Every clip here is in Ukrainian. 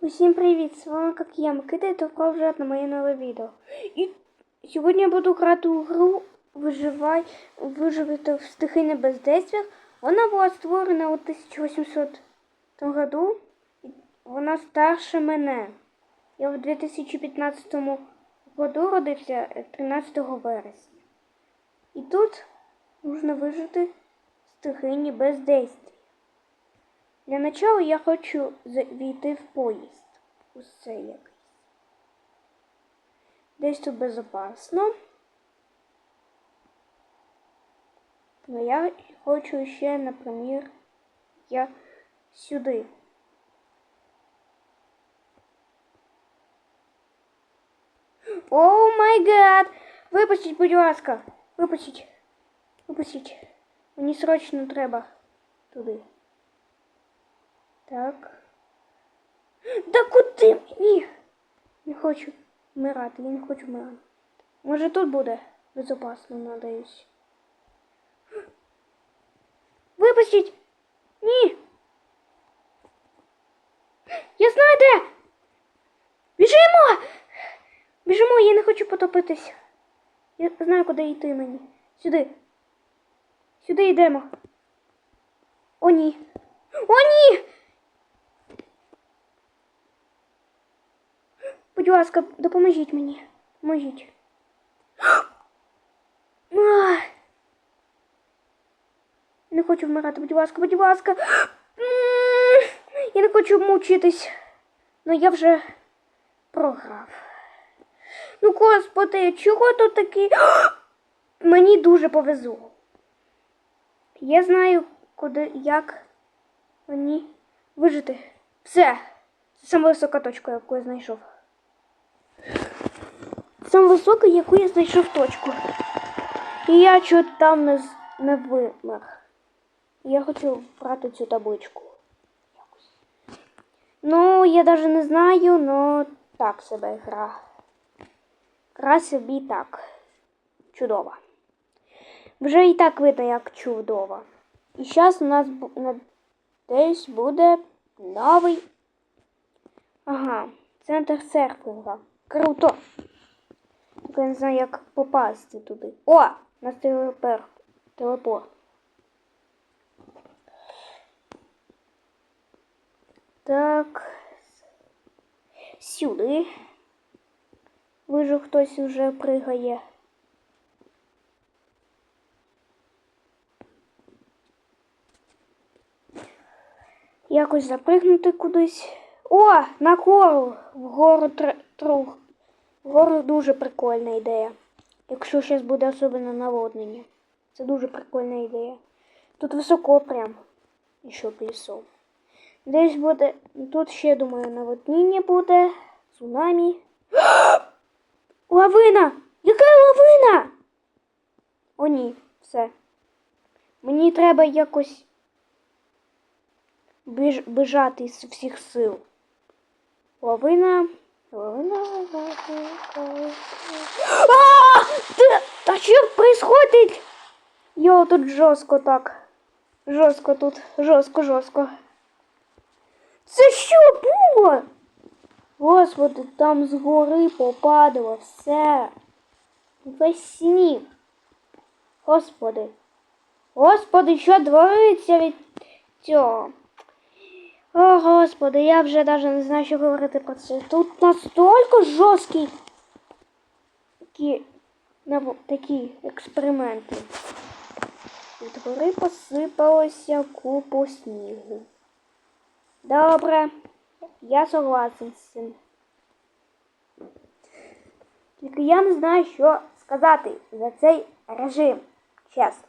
Усім привіт! З вами як я, Микита, і добро вже на моє нове відео. І сьогодні я буду грати у гру Виживай, виживати в стихійних бездействиях. Вона була створена у 1800 году. і Вона старше мене. Я в 2015 году родився е, 13 вересня. І тут можна вижити в стихійні бездействия. Для начала я хочу війти в поїзд. Це якийсь. Десь тут безопасно. Но я хочу ще, наприклад, я сюди. О май гад! Випустіть, будь ласка! Випустіть! Випустіть! Мені срочно треба туди. Так. Да куди мені? Не хочу вмирати, я не хочу вмирати. Може тут буде безопасно, надеюсь. Випустіть! Ні! Я знаю де! Біжимо! Біжимо, я не хочу потопитись. Я знаю, куди йти мені. Сюди. Сюди йдемо. О, ні. О, ні! Будь ласка, допоможіть мені. Поможіть. Не хочу вмирати, будь ласка, будь ласка. Я не хочу мучитись. Ну я вже програв. Ну, господи, чого тут такий? Мені дуже повезло. Я знаю, куди, як мені вижити. Все. Це саме висока точка, яку я знайшов. Саме висока, яку я знайшов точку. І я чого там не, не вимер. Я хочу брати цю табличку. Ну, я навіть не знаю, но так себе гра. Гра собі так. Чудова. Вже і так видно, як чудово. І зараз у нас десь буде новий. Ага, центр серфінга. Круто. Тільки я не знаю, як попасти туди. О! Нас телепер. Телепорт. Так. Сюди. Вижу, хтось уже пригає. Якось запригнути кудись. О, на гору. Вгору тр- Вгору дуже прикольна ідея. Якщо зараз буде особливо наводнення. Це дуже прикольна ідея. Тут високо прям. І що лісом. Десь буде. Тут ще, думаю, наводнення буде. Цунамі. Лавина! Яка лавина? О, ні, все. Мені треба якось бежати з всіх сил. Лавина. А! А що происходить? Йо, тут жорстко так. Жорстко тут, жорстко, жорстко. Це що було? Господи, там з гори попадало все. Весь сніг. Господи. Господи, що твориться від цього? О, Господи, я вже навіть не знаю, що говорити про це. Тут настільки жорсткі такі, такі експерименти. Від гори посипалося купу снігу. Добре, я согласен з цим. Тільки я не знаю, що сказати за цей режим. Чесно.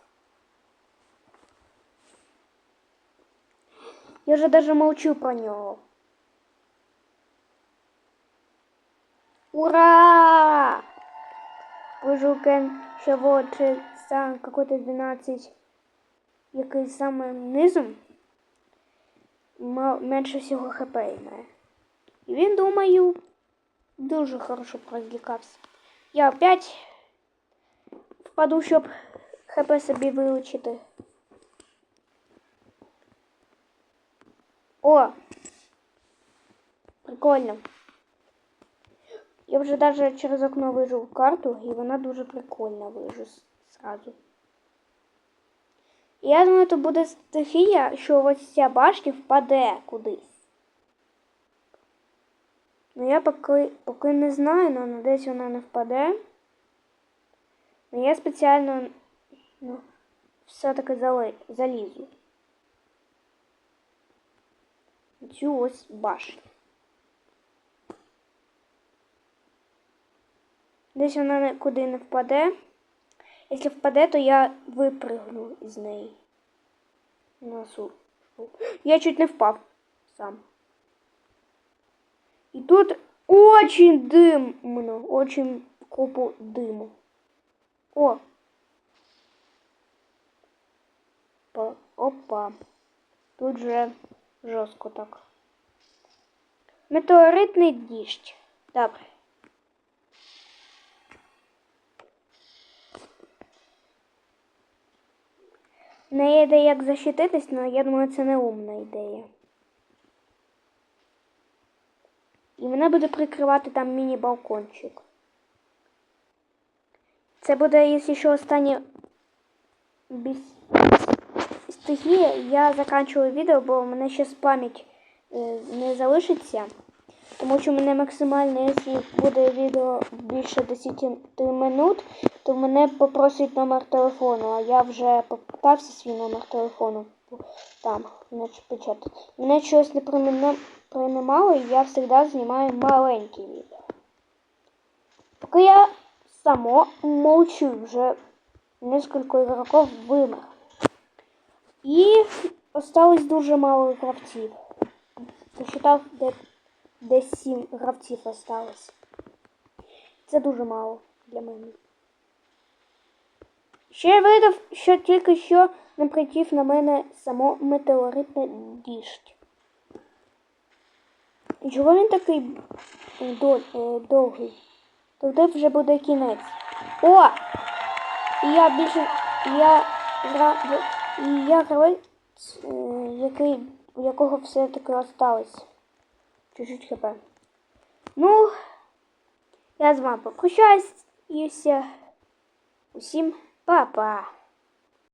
Я вже даже молчу про нього. Ура! Пожукен шевоче сам какой-то 12, який саме низом менше всього хп має. І він, думаю, дуже хорошо прозлікався. Я опять впаду, щоб хп собі вилучити. О! Прикольно. Я вже навіть через окно вижу карту, і вона дуже прикольна вижу с- зразу. Я думаю, то буде стихія, що ось ця башня впаде кудись. Ну я поки, поки не знаю, але десь вона не впаде. Ну я спеціально ну, все-таки залізу. в Цю ось башню. Десь вона нікуди не впаде. Якщо впаде, то я випрыгну з неї. На су. Я чуть не впав сам. І тут очень димно, очень купу диму. О! Опа. Тут же жорстко так. Метеоритний діждь. Добре. В неї є ідея, як защититись, але я думаю, це не умна ідея. І вона буде прикривати там міні-балкончик. Це буде, якщо що останнє без стихія, я заканчиваю відео, бо в мене ще пам'ять е, не залишиться. Тому що в мене максимально, якщо буде відео більше 10 минут, то мене попросить номер телефону, а я вже попитався свій номер телефону там, печатати. Мене щось не приймало, і я завжди знімаю маленькі відео. Поки я само молчу, вже несколько ігроків вимер. І осталось дуже мало гравців. Посчитав, де десь сім гравців осталось. Це дуже мало для мене. Ще я видав, що тільки що не прилетів на мене само метеоритне діждь. І чого він такий дол- е, довгий? Тоді вже буде кінець. О! І я більше. Я гра. в- І я гравець, е, який, у якого все-таки осталось. Чуть-чуть хп. Ну, я з вами попрощаюся. Усім па-па.